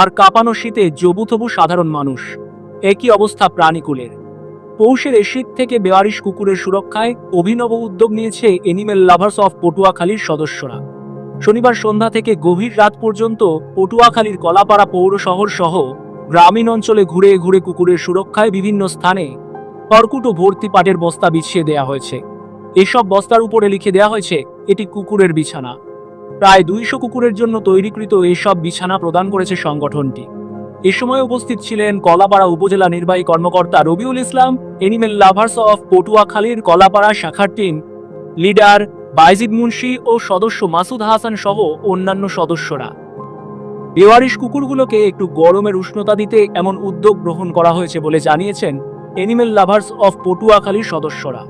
আর কাঁপানো শীতে জবুথবু সাধারণ মানুষ। একই অবস্থা প্রাণীকুলের। পৌষের এই শীত থেকে বেয়ারিশ কুকুরের সুরক্ষায় অভিনব উদ্যোগ নিয়েছে এনিমেল লাভার্স অফ পটুয়াখালীর সদস্যরা। শনিবার সন্ধ্যা থেকে গভীর রাত পর্যন্ত পটুয়াখালীর কলাপাড়া পৌর শহর সহ গ্রামীণ অঞ্চলে ঘুরে ঘুরে কুকুরের সুরক্ষায় বিভিন্ন স্থানে কর্কুট ও ভর্তি পাটের বস্তা বিছিয়ে দেয়া হয়েছে। এসব বস্তার উপরে লিখে দেয়া হয়েছে, এটি কুকুরের বিছানা। প্রায় দুইশো কুকুরের জন্য তৈরিকৃত এইসব বিছানা প্রদান করেছে সংগঠনটি। এ সময় উপস্থিত ছিলেন কলাপাড়া উপজেলা নির্বাহী কর্মকর্তা Rabiul Islam, animal lovers of পটুয়াখালীর কলাপাড়া শাখার টিম, লিডার বাইজিদ মুন্সি ও সদস্য মাসুদ হাসান সহ অন্যান্য সদস্যরা। বেওয়ারিশ কুকুরগুলোকে একটু গরমের উষ্ণতা দিতে এমন উদ্যোগ গ্রহণ করা হয়েছে বলে জানিয়েছেন এনিমেল লাভার্স অফ পটুয়াখালীর সদস্যরা।